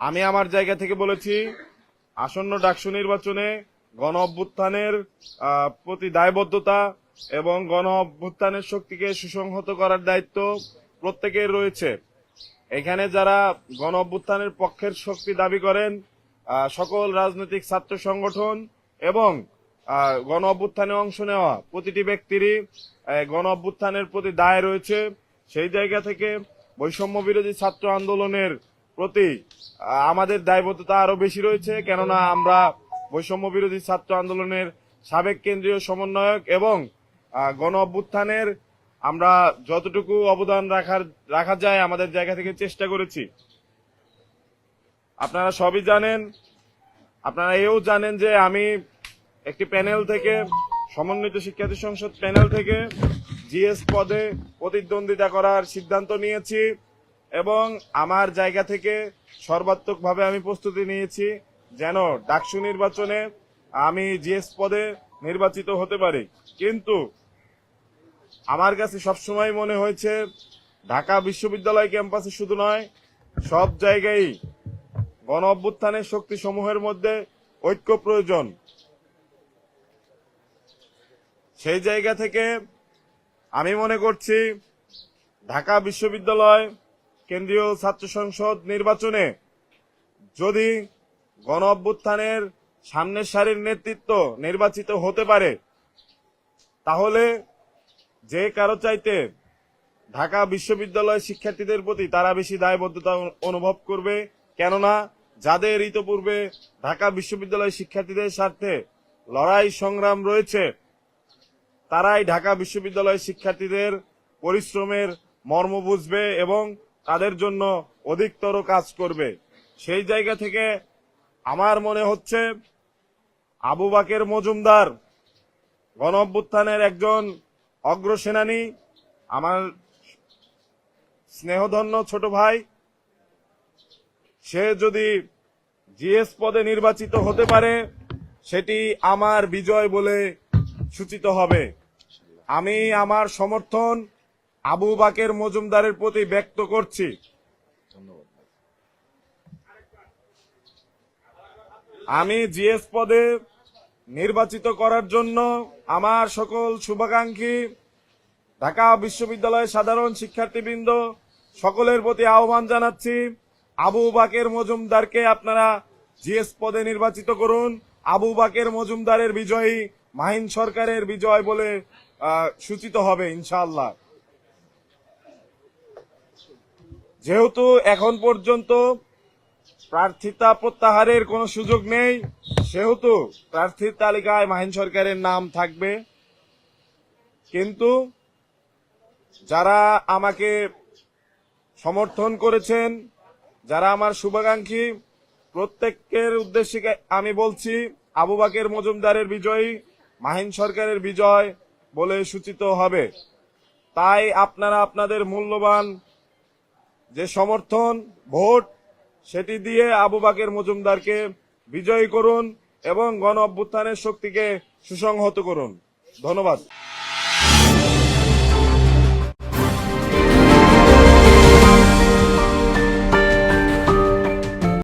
আমি আমার জায়গা থেকে বলেছি, আসন্ন ডাকসু নির্বাচনে গণ অভ্যুত্থানের প্রতি দায়বদ্ধতা এবং গণ অভ্যুত্থানের শক্তিকে সুসংহত করার দায়িত্ব প্রত্যেকের রয়েছে। এখানে যারা গণ অভ্যুত্থানের পক্ষের শক্তি দাবি করেন সকল রাজনৈতিক ছাত্র সংগঠন এবং গণ অভ্যুত্থানে অংশ নেওয়া প্রতিটি ব্যক্তিরই গণ অভ্যুত্থানের প্রতি দায় রয়েছে। সেই জায়গা থেকে বৈষম্য বিরোধী ছাত্র আন্দোলনের প্রতি আমাদের দায়বদ্ধতা আরও বেশি রয়েছে, কেননা আমরা বৈষম্য বিরোধী ছাত্র আন্দোলনের সাবেক কেন্দ্রীয় সমন্বয়ক এবং গণ অভ্যুত্থানের আমরা যতটুকু অবদান রাখার, রাখা যায় আমাদের জায়গা থেকে চেষ্টা করেছি। আপনারা সবই জানেন, আপনারা এও জানেন যে আমি একটি প্যানেল থেকে, সমন্বিত শিক্ষার্থী সংসদ প্যানেল থেকে জিএস পদে প্রতিদ্বন্দ্বিতা করার সিদ্ধান্ত নিয়েছি। এবং আমার জায়গা থেকে সর্বাত্মকভাবে আমি প্রস্তুতি নিয়েছি যেন ডাকসু নির্বাচনে আমি জিএস পদে নির্বাচিত হতে পারি। কিন্তু আমার কাছে সবসময় মনে হয়েছে, ঢাকা বিশ্ববিদ্যালয় ক্যাম্পাসে শুধু নয়, সব জায়গায় গণ অভ্যুত্থানের শক্তি সমূহের মধ্যে ঐক্য প্রয়োজন। সেই জায়গা থেকে আমি মনে করছি, ঢাকা বিশ্ববিদ্যালয় কেন্দ্রীয় ছাত্র সংসদ নির্বাচনে যদি গণ অভ্যুত্থানের সামনের সারির নেতৃত্ব নির্বাচিত হতে পারে, তাহলে যে কারও চাইতে ঢাকা বিশ্ববিদ্যালয় শিক্ষার্থীদের প্রতি তারা বেশি দায়বদ্ধতা অনুভব করবে। কেননা যাদের ইতপূর্বে ঢাকা বিশ্ববিদ্যালয় শিক্ষার্থীদের স্বার্থে লড়াই সংগ্রাম রয়েছে, তারাই ঢাকা বিশ্ববিদ্যালয় শিক্ষার্থীদের পরিশ্রমের মর্ম বুঝবে এবং তাদের জন্য অধিকতর কাজ করবে। সেই জায়গা থেকে আমার মনে হচ্ছে আবু বাকের মজুমদার গণ একজন অগ্রসেনানী, আমার স্নেহধন্য ছোট ভাই, সে যদি জিএস পদে নির্বাচিত হতে পারে, সেটি আমার বিজয় বলে সূচিত হবে। আমি আমার সমর্থন আবু বাকের মজুমদারের প্রতি ব্যক্ত করছি। আমি জিএস পদে নির্বাচিত করার জন্য আমার সকল শুভাকাঙ্ক্ষী, ঢাকা বিশ্ববিদ্যালয়ের সাধারণ শিক্ষার্থীবৃন্দ, সকলের প্রতি আহ্বান জানাচ্ছি, আবু বাকের মজুমদারকে আপনারা জিএস পদে নির্বাচিত করুন। আবু বাকের মজুমদারের বিজয়ী, মাহিন সরকারের বিজয় বলে সূচিত হবে, ইনশাআল্লাহ। যেহেতু এখন পর্যন্ত প্রার্থিতা প্রত্যাহারের কোনো সুযোগ নেই, সেহেতু প্রার্থীর তালিকায় মাহিন সরকারের নাম থাকবে। কিন্তু যারা আমাকে সমর্থন করেছেন, যারা আমার শুভাকাঙ্ক্ষী, প্রত্যেকের উদ্দেশ্যে আমি বলছি, আবু বাকের মজুমদারের বিজয়ী, মাহিন সরকারের বিজয় বলে সূচিত হবে। তাই আপনারা আপনাদের মূল্যবান যে সমর্থন, ভোট, সেটি দিয়ে আবু বাকের মজুমদারকে বিজয়ী করুন এবং গণ অভ্যুত্থানের শক্তিকে সুসংহত করুন। ধন্যবাদ।